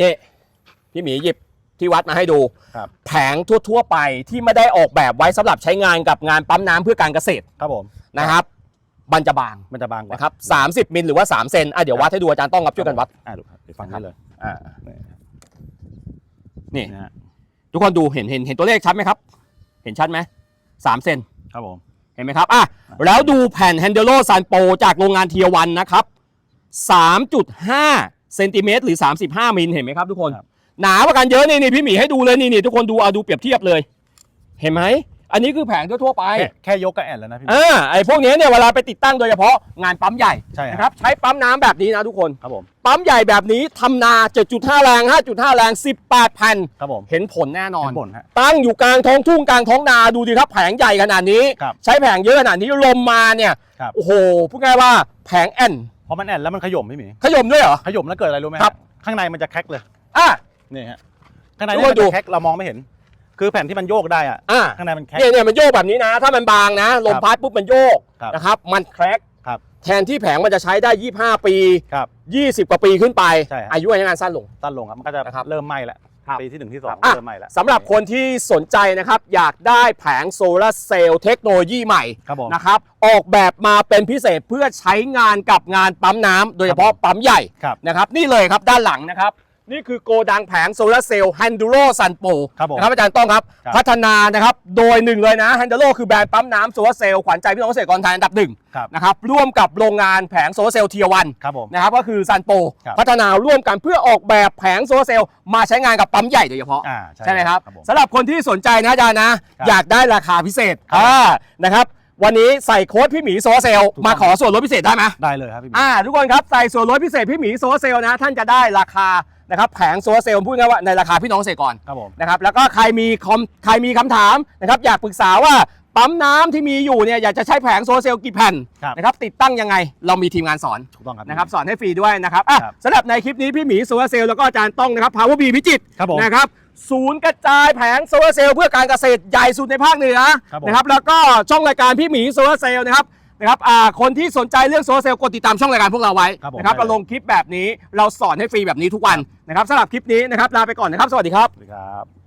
นี่พี่หมีหยิบที่วัดมาให้ดู ครับ แผงทั่ว ๆ ไปที่ไม่ได้ออกแบบไว้สำหรับใช้งานกับงานปั๊มน้ำเพื่อการเกษตรครับผม นะครับมันจะบางมันจะบางกว่านะครับ30มิลหรือว่า3เซนอะเดี๋ยววัดให้ดูอาจารย์ต้องครับช่วยกันวัด อ่าดูครับเดี๋ยวฟังนี้เลย อ่านี่นี่นะฮะทุทุกคนดูเห็นเห็นเห็นตัวเลขชัดไหมครับ เห็นชัดไหมสามเซนครับผม เห็นไหมครับอะแล้วดูแผ่น h a n d l o s a n p o จากโรงงานเทียวันนะครับ3.5 เซนติเมตรหรือ 35 มิลเห็นไหมครับทุกคน หนากว่ากันเยอะนี่นี่พี่หมีให้ดูเลยนี่นี่ทุกคนดูเอาดูเปรียบเทียบเลย เห็นไหมอันนี้คือแผงทั่วๆไปแค่แค่ยกก็แอนแล้วนะพี่อ่าไอ้พวกนี้เนี่ยเวลาไปติดตั้งโดยเฉพาะงานปั๊มใหญ่ใช่ครับนะครับใช้ปั๊มน้ำแบบนี้นะทุกคนครับผมปั๊มใหญ่แบบนี้ทำนา 7.5 แรง 5.5 แรง 18แผ่นครับผมเห็นผลแน่นอนเห็นผลฮะตั้งอยู่กลางท้องทุ่งกลางท้องนาดูดิครับแผงใหญ่ขนาดนี้ครับใช้แผงเยอะขนาดนี้ลมมาเนี่ยครับโอ้โหพูดง่ายว่าแผงแอน พอมันแอนแล้วมันขย่มพี่หมีขยมด้วยเหรอ ขย่มแล้วเกิดอะไรรู้ไหมฮะครับ ข้างในมันจะแคร็กเลยอะ นี่ฮะข้างในทุกเนี่ยคนมันดู จะแคร็กเรามองไม่เห็น คือแผ่นที่มันโยกได้อะอะข้างในมันแคร็ก เนี่ยเนี่ยมันโยกแบบนี้นะ ถ้ามันบางนะลมพัดปุ๊บมันโยกครับนะครับ มันแครกครับแทนที่แผงมันจะใช้ได้ 25 ปี ครับ20 กว่าปีขึ้นไป ใช่ครับ อายุการใช้งานสั้นลง สั้นลงครับมันก็จะนะครับ เริ่มไหม้แล้ว ครับ ปีที่หนึ่งที่สองอะ เริ่มไหม้แล้วสำหรับคนที่สนใจนะครับ อยากได้แผงโซลาร์เซลล์เทคโนโลยีใหม่ครับผม นะครับ ออกแบบมาเป็นพิเศษเพื่อใช้งานกับงานปั๊มน้ำโดยเฉพาะปั๊มใหญ่ครับ นะครับ นี่เลยครับด้านหลังนะครับ นี่คือโกดังแผงโซลาร์เซลล์ Handuro Sunpro ครับผมนะครับอาจารย์ต้องครับ ครับ พัฒนานะครับโดยหนึ่งเลยนะ Handuro คือแบรนด์ปั๊มน้ำโซลาร์เซลล์ขวัญใจพี่น้องเกษตรกรไทยอันดับหนึ่งครับนะครับร่วมกับโรงงานแผงโซลาร์เซลล์เทียวันครับผม นะครับก็คือ Sunpro ครับ พัฒนาร่วมกันเพื่อออกแบบแผงโซลาร์เซลล์มาใช้งานกับปั๊มใหญ่โดยเฉพาะ อ่าใช่ไหมครับผม สำหรับคนที่สนใจนะอาจารย์นะ ครับอยากได้ราคาพิเศษครับ อ่านะครับ วันนี้ใส่โค้ดพี่หมีโซลาร์เซลล์ถูกต้อง มาขอส่วนลดพิเศษได้ไหมได้เลยครับพี่หมีอ่าทุกคนครับใส่ส่วนลดพิเศษพี่หมีโซลาร์เซลล์นะ ท่านจะได้ราคานะครับแผงโซลาร์เซลล์พูดง่ายๆว่าในราคาพี่น้องเกษตรกร ครับผม นะครับแล้วก็ใครมีคอมใครมีคำถามนะครับอยากปรึกษาว่าปั๊มน้ำที่มีอยู่เนี่ยอยากจะใช้แผงโซลาร์เซลล์กี่แผ่นครับ นะครับติดตั้งยังไงเรามีทีมงานสอนถูกต้องครับ นะครับสอนให้ฟรีด้วยนะครับอะครับ สำหรับในคลิปนี้พี่หมีโซลาร์เซลล์แล้วก็อาจารย์ต้องนะครับ Power B พิจิตรครับผม นะครับ ศูนย์กระจายแผงโซลาร์เซลล์เพื่อการเกษตรใหญ่สุดในภาคเหนือครับผม นะครับแล้วก็ช่องรายการพี่หมีโซลาร์เซลล์นะครับนะครับอ่าคนที่สนใจเรื่องโซลาร์เซลล์กดติดตามช่องรายการพวกเราไว้ครับผม นะครับได้เราเลยลงคลิปแบบนี้เราสอนให้ฟรีแบบนี้ทุกวันนะครับสำหรับคลิปนี้นะครับลาไปก่อนนะครับ สวัสดีครับ สวัสดีครับ